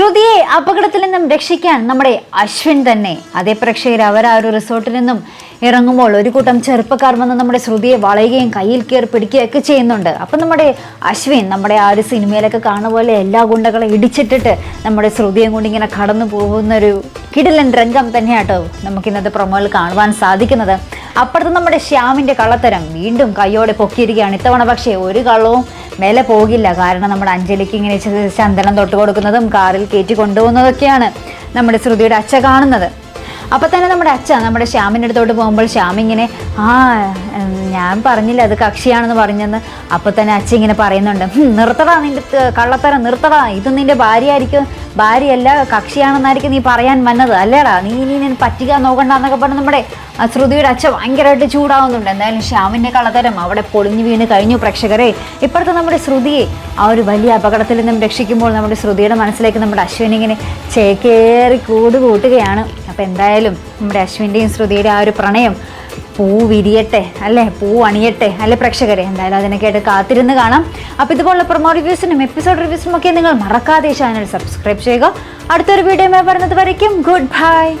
ശ്രുതിയെ അപകടത്തിൽ നിന്നും രക്ഷിക്കാൻ നമ്മുടെ അശ്വിൻ തന്നെ. അതേ പ്രേക്ഷകർ അവർ ആ ഒരു റിസോർട്ടിൽ നിന്നും ഇറങ്ങുമ്പോൾ ഒരു കൂട്ടം ചെറുപ്പക്കാർ വന്ന് നമ്മുടെ ശ്രുതിയെ വളയുകയും കയ്യിൽ കയറി പിടിക്കുകയൊക്കെ ചെയ്യുന്നുണ്ട്. അപ്പം നമ്മുടെ അശ്വിൻ നമ്മുടെ ആ ഒരു സിനിമയിലൊക്കെ കാണുന്ന പോലെ എല്ലാ ഗുണ്ടകളെ ഇടിച്ചിട്ടിട്ട് നമ്മുടെ ശ്രുതിയെ കൊണ്ട് ഇങ്ങനെ കടന്നു പോകുന്ന ഒരു കിടിലൻ രംഗം തന്നെയാട്ടോ നമുക്ക് ഇന്നത്തെ പ്രൊമോയിൽ കാണുവാൻ സാധിക്കുന്നത്. അപ്പുറത്ത് നമ്മുടെ ശ്യാമിന്റെ കള്ളത്തരം വീണ്ടും കയ്യോടെ പൊക്കിയിരിക്കുകയാണ്. ഇത്തവണ പക്ഷേ ഒരു കള്ളവും മേലെ പോകില്ല. കാരണം നമ്മുടെ അഞ്ജലിക്ക് ഇങ്ങനെ ചന്ദനം തൊട്ട് കൊടുക്കുന്നതും കാറിൽ കയറ്റി കൊണ്ടുപോകുന്നതൊക്കെയാണ് നമ്മുടെ ശ്രുതിയുടെ അച്ഛ കാണുന്നത്. അപ്പൊ തന്നെ നമ്മുടെ അച്ഛ നമ്മുടെ ശ്യാമിന്റെ അടുത്തോട്ട് പോകുമ്പോൾ ശ്യാം ഇങ്ങനെ ആ ഞാൻ പറഞ്ഞില്ല അത് കക്ഷിയാണെന്ന് പറഞ്ഞെന്ന്? അപ്പൊ തന്നെ അച്ഛൻ ഇങ്ങനെ പറയുന്നുണ്ട് "ഹും, നിർത്തടാ നിന്റെ ത- കള്ളത്തരം നിർത്തടാ. ഇത് നിന്റെ ഭാര്യയായിരിക്കും. ഭാര്യയല്ല കക്ഷിയാണെന്നായിരിക്കും നീ പറയാൻ വന്നത്. അല്ലേടാ നീ ഇനി നിന്നെ പറ്റിക്കാൻ നോക്കണ്ട എന്നൊക്കെ പറഞ്ഞ് നമ്മുടെ ശ്രുതിയുടെ അച്ഛൻ ഭയങ്കരമായിട്ട് ചൂടാവുന്നുണ്ട്. എന്തായാലും ശ്യാമിന്റെ കളതരം. അവിടെ പൊളിഞ്ഞു വീണ് കഴിഞ്ഞു പ്രേക്ഷകരെ. ഇപ്പോഴത്തെ നമ്മുടെ ശ്രുതിയെ ആ ഒരു വലിയ അപകടത്തിൽ നിന്നും രക്ഷിക്കുമ്പോൾ നമ്മുടെ ശ്രുതിയുടെ മനസ്സിലേക്ക് നമ്മുടെ അശ്വിൻ ഇങ്ങനെ ചേക്കേറി കൂട് കൂട്ടുകയാണ്. അപ്പോൾ എന്തായാലും നമ്മുടെ അശ്വിന്റെയും ശ്രുതിയുടെ ആ ഒരു പ്രണയം പൂ വിരിയട്ടെ അല്ലേ? പൂ അണിയട്ടെ അല്ലെ പ്രേക്ഷകരെ? എന്തായാലും അതിനൊക്കെ ആയിട്ട് കാത്തിരുന്ന് കാണാം. അപ്പോൾ ഇതുപോലുള്ള പ്രൊമോ റിവ്യൂസിനും എപ്പിസോഡ് റിവ്യൂസിനും ഒക്കെ നിങ്ങൾ മറക്കാതെ ചാനൽ സബ്സ്ക്രൈബ് ചെയ്യുക. അടുത്തൊരു വീഡിയോ പറഞ്ഞത് വരയ്ക്കും. Good bye